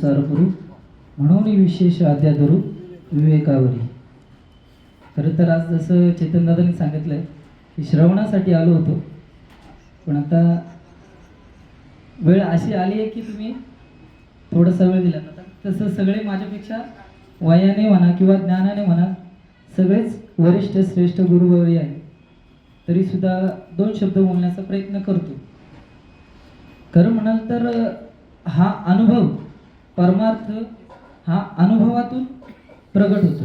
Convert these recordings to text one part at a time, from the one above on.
संसार करू म्हणून विशेष आद्या धरू विवेकावरी. खरं तर आज जसं चेतनदादांनी सांगितलंय की श्रवणासाठी आलो होतो पण आता वेळ अशी आली आहे की तुम्ही थोडासा वेळ दिला. तसं सगळे माझ्यापेक्षा वयाने म्हणा किंवा ज्ञानाने म्हणा सगळेच वरिष्ठ श्रेष्ठ गुरुवरी आहे तरी सुद्धा दोन शब्द बोलण्याचा प्रयत्न करतो. खरं म्हणाल तर हा अनुभव परमार्थ हा अनुभवातून प्रगट होतो.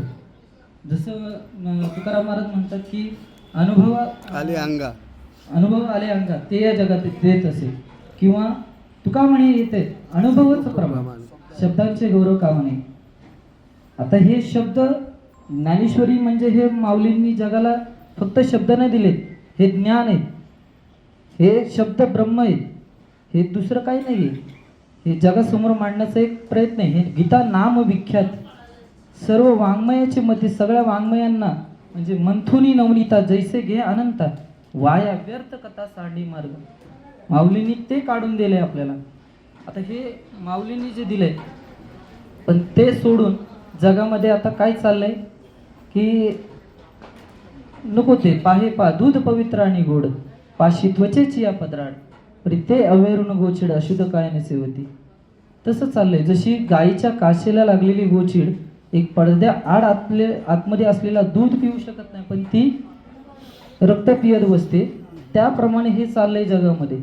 जसं तुकाराम महाराज म्हणतात की अनुभवा आले अंगा. अनुभव आले अंगात ते या जगात देत असे. किंवा तुका म्हणे येते अनुभवच प्रमाण. शब्दांचे गौरव का म्हणे आता हे शब्द ज्ञानेश्वरी म्हणजे हे माऊलींनी जगाला फक्त शब्द नाही दिलेत हे ज्ञान आहे. हे शब्द ब्रह्म आहेत हे दुसरं काही नाही आहे हे जगासमोर मांडण्याचा एक प्रयत्न आहे. हे गीता नाम विख्यात. सर्व वाङ्मयाचे मते सगळ्या वाङ्मयांना म्हणजे मंथुनी नवनीता जैसे घे अनंता वाया व्यर्थ कथा सांडी मार्ग. माऊलींनी ते काढून दिले आपल्याला. आता हे माऊलींनी जे दिले पण ते सोडून जगामध्ये आता काय चाललंय? की नको ते पाहे पा दूध पवित्र आणि गोड. पाशी त्वचेची या पदराड. परी ते अवेरून गोचिड अशुद्ध कायाने सेवती तसं चाललंय. जशी गायीच्या काशेला लागलेली गोचिड एक पडद्या आड आतले आतमध्ये असलेला दूध पिऊ शकत नाही पण ती रक्त पियत बसते. त्याप्रमाणे हे चाललंय जगामध्ये.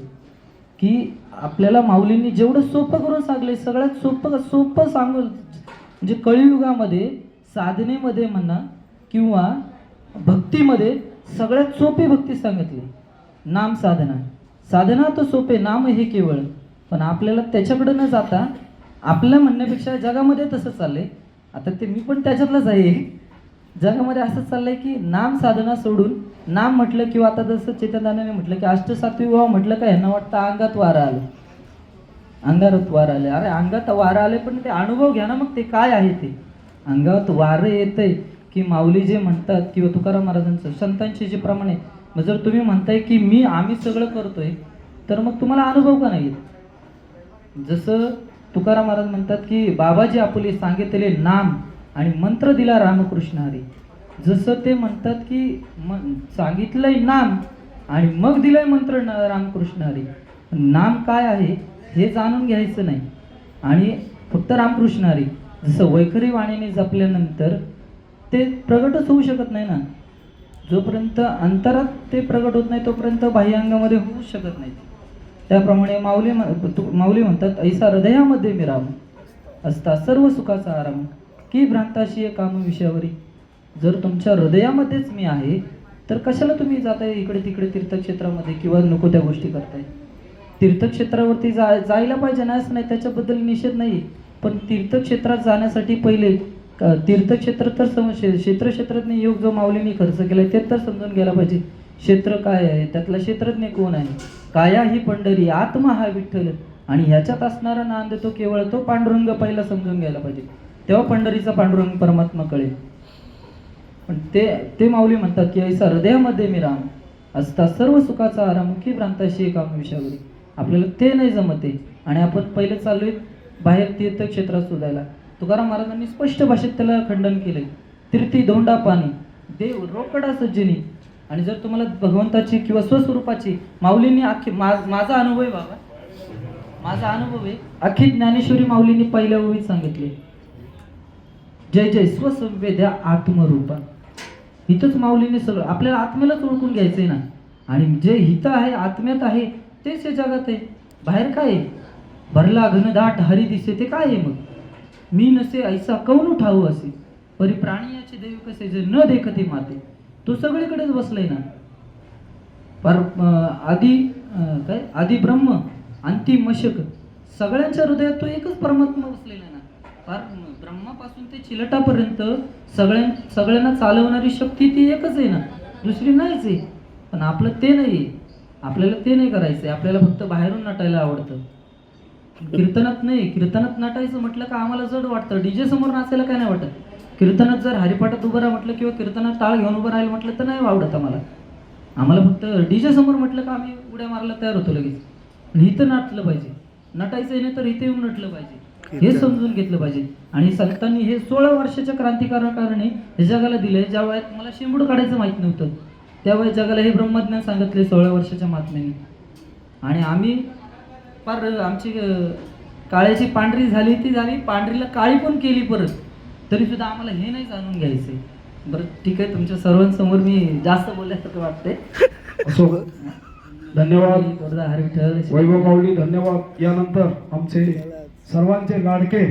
की आपल्याला माऊलींनी जेवढं सोपं करून सांगले सगळ्यात सोपं सोपं सांगू म्हणजे कळियुगामध्ये साधनेमध्ये म्हणा किंवा भक्तीमध्ये सगळ्यात सोपी भक्ती सांगितली. नाम साधना साधना तर सोपे नाम हे केवळ. पण आपल्याला त्याच्याकडं न जाता आपल्या म्हणण्यापेक्षा जगामध्ये तसं चाललंय. आता ते मी पण त्याच्यातलंच आहे. जगामध्ये असं चाललंय की नाम साधना सोडून नाम म्हटलं किंवा आता जसं चेतनदानाने म्हटलं की अष्टसात्वी विवाह म्हटलं का यांना वाटतं अंगात वारा आलं. अंगारात वार आले. अरे अंगात वारं आले पण ते अनुभव घ्या ना मग ते काय आहे ते? अंगात वारं येतंय की माऊली जे म्हणतात किंवा तुकाराम महाराजांचं संतांचे जे प्रमाणे मग जर तुम्ही म्हणताय की मी आम्ही सगळं करतोय तर मग तुम्हाला अनुभव का नाही जसं तुकाराम महाराज म्हणतात की बाबाजी आपले सांगितले नाम आणि मंत्र दिला रामकृष्ण हरी. जसं ते म्हणतात की म सांगितलंय नाम आणि मग दिलंय मंत्र न- रामकृष्ण हरी. नाम काय आहे हे जाणून घ्यायचं नाही. आणि फक्त रामकृष्ण हरी. जसं वैखरी वाणीने जपल्यानंतर ते प्रगटच होऊ शकत नाही ना. जोपर्यंत अंतरात ते प्रगट होत नाही तोपर्यंत बाह्य अंगामध्ये होऊ शकत नाही. त्याप्रमाणे माऊली तु- माऊली म्हणतात ऐसा हृदयामध्ये मी राम असता सर्व सुखाचा आराम. की भ्रांताशी काम विषयावरी? जर तुमच्या हृदयामध्येच मी आहे तर कशाला तुम्ही जाताय इकडे तिकडे तीर्थक्षेत्रामध्ये किंवा नको त्या गोष्टी करताय? तीर्थक्षेत्रावरती जा जायला पाहिजे ना असं नाही त्याच्याबद्दल निषेध नाही पण तीर्थक्षेत्रात जाण्यासाठी पहिले तीर्थक्षेत्र तर सम क्षे- क्षेत्र क्षेत्रज्ञ योग जो माऊलींनी खर्च केला ते तर समजून घ्यायला पाहिजे. क्षेत्र काय आहे? त्यातला क्षेत्रज्ञ कोण आहे? काया ही पंढरी आत्मा हा विठ्ठल आणि ह्याच्यात असणारा नांद तो केवळ तो पांडुरंग पहिला समजून घ्यायला पाहिजे. तेव्हा पंढरीचा पांडुरंग परमात्मा कळेल. पण ते ते माऊली म्हणतात की ऐसा हृदयामध्ये मी राम असता सर्व सुखाचा आराम मुखी प्रांताशी काम विषयावरी आपल्याला ते नाही जमते आणि आपण पहिले चाललोय बाहेर तीर्थक्षेत्रात शोधायला. तुकाराम महाराजांनी स्पष्ट भाषेत त्याला खंडन केलंय. तीर्थी धोंडा पाणी. देव रोकडा सज्जनी आणि जर तुम्हाला भगवंताची किंवा स्वस्वरूपाची माऊलींनी अख्खी मा- माझा अनुभव आहे बाबा. माझा अनुभव आहे. अख्खी ज्ञानेश्वरी माऊलींनी पहिल्या ओळीत सांगितले. जय जय स्वसंवेद्या आत्मरूपा. हिथंच माऊलीने सगळं आपल्याला आत्म्यालाच ओळखून घ्यायचंय ना. आणि जे हित आहे आत्म्यात आहे तेच हे जगात आहे. बाहेर काय आहे? भरला घनदाट हरी दिसे ते काय आहे मग? मी नसे ऐसा कौन उठाऊ असे? परी प्राणी याचे देव कसे जे न देखते माते? तो सगळीकडेच बसलाय ना? पर आधी काय? आधी ब्रह्म अंतिम मशक सगळ्यांच्या हृदयात तो एकच परमात्मा बसलेला आहे ना? फार ब्रह्मापासून ते चिलटापर्यंत सगळ्यां सगळ्यांना चालवणारी शक्ती ती एकच आहे ना? दुसरी नाहीच आहे. पण आपलं ते नाही आहे आपल्याला ते नाही करायचं आहे आपल्याला फक्त बाहेरून नटायला आवडतं. कीर्तनात नाही कीर्तनात नटायचं म्हटलं का आम्हाला जड वाटतं? डीजे समोर नाचायला काय नाही वाटत? कीर्तनात जर हरिपाठात उभं राहा म्हटलं किंवा कीर्तनात टाळ घेऊन उभं राहील म्हटलं तर नाही आवडत आम्हाला. आम्हाला फक्त डीजे समोर म्हटलं का आम्ही उड्या मारायला तयार होतो लगेच. आणि इथं नाटलं पाहिजे. नटायचं नाही तर इथे येऊन नटलं पाहिजे. हे समजून घेतलं पाहिजे. आणि संतांनी हे सोळा वर्षाच्या क्रांतिकारकाने हे जगाला दिले ज्या वयात मला शेंबूड काढायचं माहीत नव्हतं. त्या वयात जगाला हे ब्रह्मज्ञान सांगितले सोळा वर्षाच्या महात्म्याने आणि आम्ही फार आमची काळ्याची पांढरी झाली ती झाली. पांढरीला काळी पण केली परत. तरी सुद्धा आम्हाला हे नाही जाणून घ्यायचंय. बरं ठीक आहे. तुमच्या सर्वांसमोर मी जास्त बोलल्यासारखं वाटतंय. असो. धन्यवाद. थोडा हर विठ्ठल वैभव माऊली धन्यवाद. यानंतर आमचे सर्वांचे लाडके.